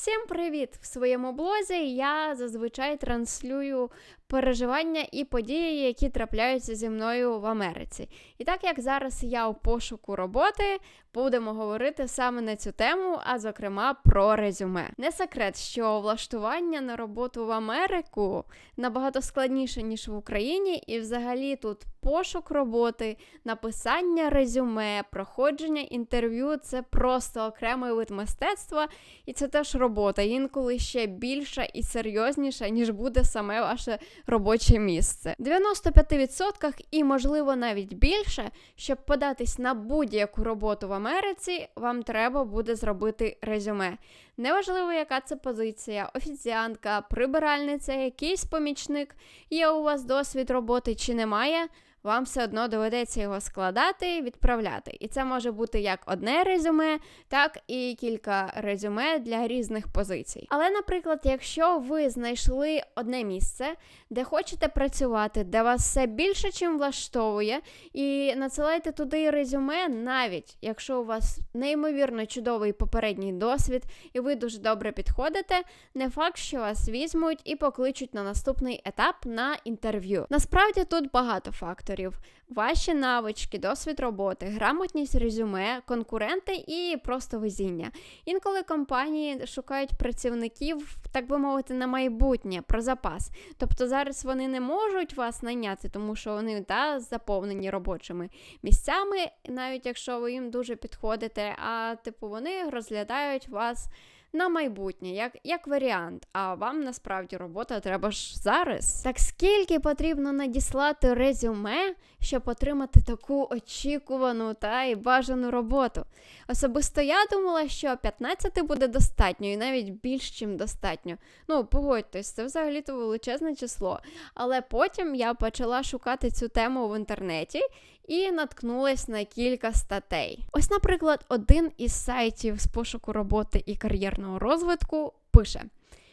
Всім привіт! В своєму блозі я зазвичай транслюю переживання і події, які трапляються зі мною в Америці. І так як зараз я у пошуку роботи, будемо говорити саме на цю тему, а зокрема про резюме. Не секрет, що влаштування на роботу в Америку набагато складніше ніж в Україні, і взагалі тут пошук роботи, написання резюме, проходження інтерв'ю це просто окремий вид мистецтва, і це теж робота, інколи ще більша і серйозніша, ніж буде саме ваше робоче місце. 95% і, можливо, навіть більше, щоб податись на будь-яку роботу в Америці, вам треба буде зробити резюме. Неважливо, яка це позиція, офіціантка, прибиральниця, якийсь помічник, є у вас досвід роботи чи немає. Вам все одно доведеться його складати, відправляти. І це може бути як одне резюме, так і кілька резюме для різних позицій. Але, наприклад, якщо ви знайшли одне місце, де хочете працювати, де вас все більше, чим влаштовує, і надсилайте туди резюме, навіть якщо у вас неймовірно чудовий попередній досвід, і ви дуже добре підходите, не факт, що вас візьмуть і покличуть на наступний етап на інтерв'ю. Насправді тут багато факторів. Ваші навички, досвід роботи, грамотність резюме, конкуренти і просто везіння. Інколи компанії шукають працівників, так би мовити, на майбутнє про запас. Тобто зараз вони не можуть вас найняти, тому що вони та заповнені робочими місцями, навіть якщо ви їм дуже підходите. А типу вони розглядають вас. На майбутнє, як як варіант, а вам насправді робота треба ж зараз. Так скільки потрібно надіслати резюме, щоб отримати таку очікувану та й бажану роботу? Особисто я думала, що 15 буде достатньо, і навіть більш чим достатньо. Ну, погодьтесь, це взагалі-то величезне число. Але потім я почала шукати цю тему в інтернеті і наткнулась на кілька статей. Ось, наприклад, один із сайтів з пошуку роботи і кар'єрного розвитку пише.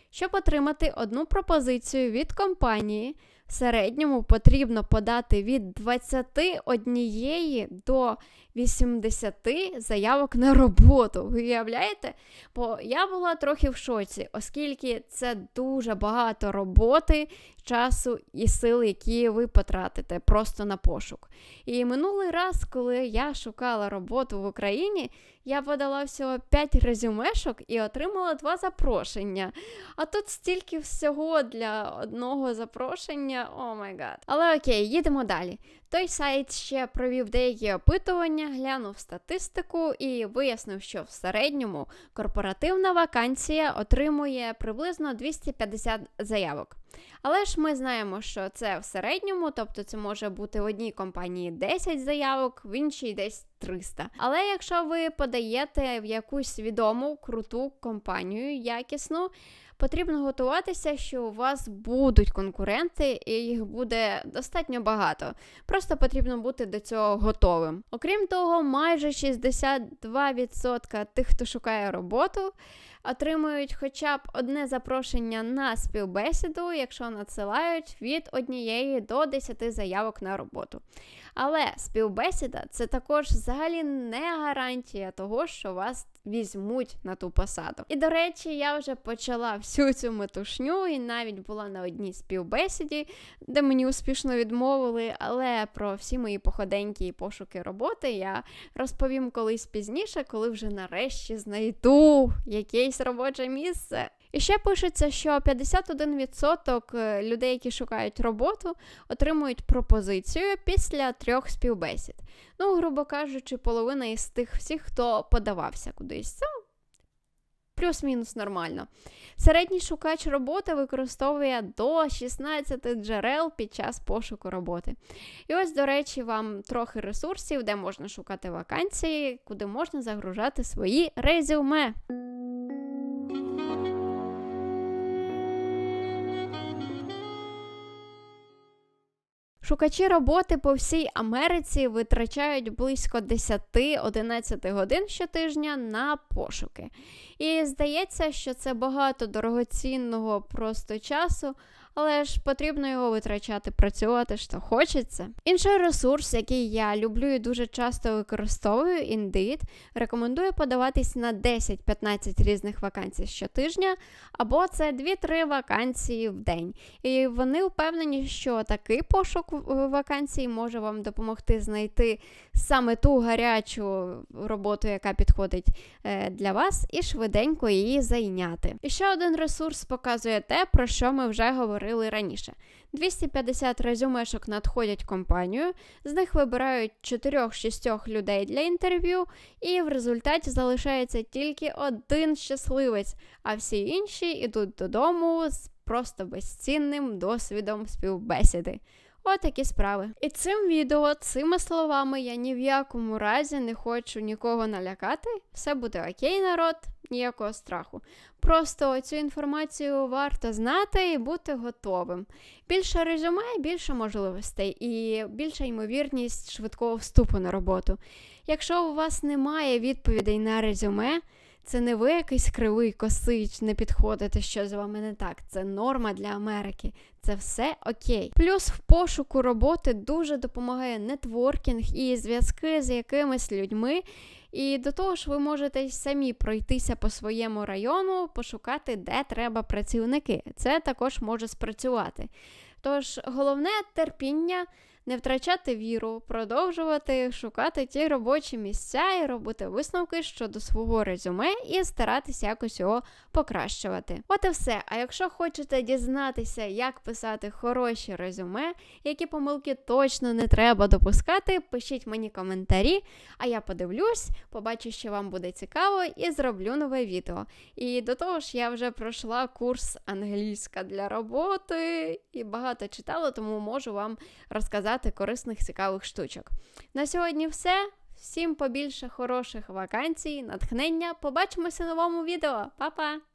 Щоб отримати одну пропозицію від компанії, середньому потрібно подати від 21 до 80 заявок на роботу. Ви уявляєте? Бо я була трохи в шоці, оскільки це дуже багато роботи, часу і сил, які ви потратите просто на пошук. І минулий раз, коли я шукала роботу в Україні, я подала всього 5 резюмешок і отримала 2 запрошення. А тут стільки всього для одного запрошення, о май гад. Але окей, їдемо далі. Той сайт ще провів деякі опитування, глянув статистику і вияснив, що в середньому корпоративна вакансія отримує приблизно 250 заявок. Але ж ми знаємо, що це в середньому, тобто це може бути в одній компанії 10 заявок, в іншій десь 300. Але якщо ви подаєте в якусь відому круту компанію якісну, потрібно готуватися, що у вас будуть конкуренти, і їх буде достатньо багато. Просто потрібно бути до цього готовим. Окрім того, майже 62% тих, хто шукає роботу, отримують хоча б одне запрошення на співбесіду, якщо надсилають від однієї до 10 заявок на роботу. Але співбесіда це також взагалі не гарантія того, що вас візьмуть на ту посаду. І до речі, я вже почала всю цю метушню і навіть була на одній співбесіді, де мені успішно відмовили. Але про всі мої походенькі і пошуки роботи я розповім колись пізніше, коли вже нарешті знайду якесь робоче місце. І ще пишеться, що 51% людей, які шукають роботу, отримують пропозицію після трьох співбесід. Ну, грубо кажучи, половина із тих всіх, хто подавався кудись. Це плюс-мінус нормально. Середній шукач роботи використовує до 16 джерел під час пошуку роботи. І ось, до речі, вам трохи ресурсів, де можна шукати вакансії, куди можна загружати свої резюме. Шукачі роботи по всій Америці витрачають близько 10-11 годин щотижня на пошуки. І здається, що це багато дорогоцінного просто часу, але ж потрібно його витрачати, працювати що хочеться. Інший ресурс, який я люблю і дуже часто використовую, Indeed, рекомендую подаватись на 10-15 різних вакансій щотижня, або це 2-3 вакансії в день. І вони впевнені, що такий пошук вакансій може вам допомогти знайти саме ту гарячу роботу, яка підходить е, для вас, і швиденько її зайняти. І ще один ресурс показує те, про що ми вже говорили раніше. 250 резюмешок надходять компанію, з них вибирають 4-6 людей для інтерв'ю, і в результаті залишається тільки один щасливець, а всі інші йдуть додому з просто безцінним досвідом співбесіди. От такі справи. І цим відео, цими словами я ні в якому разі не хочу нікого налякати. Все буде окей, народ, ніякого страху. Просто цю інформацію варто знати і бути готовим. Більше резюме, більше можливостей і більша ймовірність швидкого вступу на роботу. Якщо у вас немає відповідей на резюме, це не ви якийсь кривий косий, чи не підходите, що з вами не так. Це норма для Америки. Це все окей. Плюс в пошуку роботи дуже допомагає нетворкінг і зв'язки з якимись людьми. І до того ж, ви можете самі пройтися по своєму району, пошукати, де треба працівники. Це також може спрацювати. Тож головне терпіння, не втрачати віру, продовжувати шукати ті робочі місця і робити висновки щодо свого резюме і старатися якось його покращувати. От і все. А якщо хочете дізнатися, як писати хороші резюме, які помилки точно не треба допускати, пишіть мені коментарі, а я подивлюсь, побачу, що вам буде цікаво, і зроблю нове відео. І до того ж, я вже пройшла курс англійська для роботи і багато читала, тому можу вам розказати корисних цікавих штучок. На сьогодні все. Всім побільше хороших вакансій, натхнення. Побачимося в новому відео. Па-па!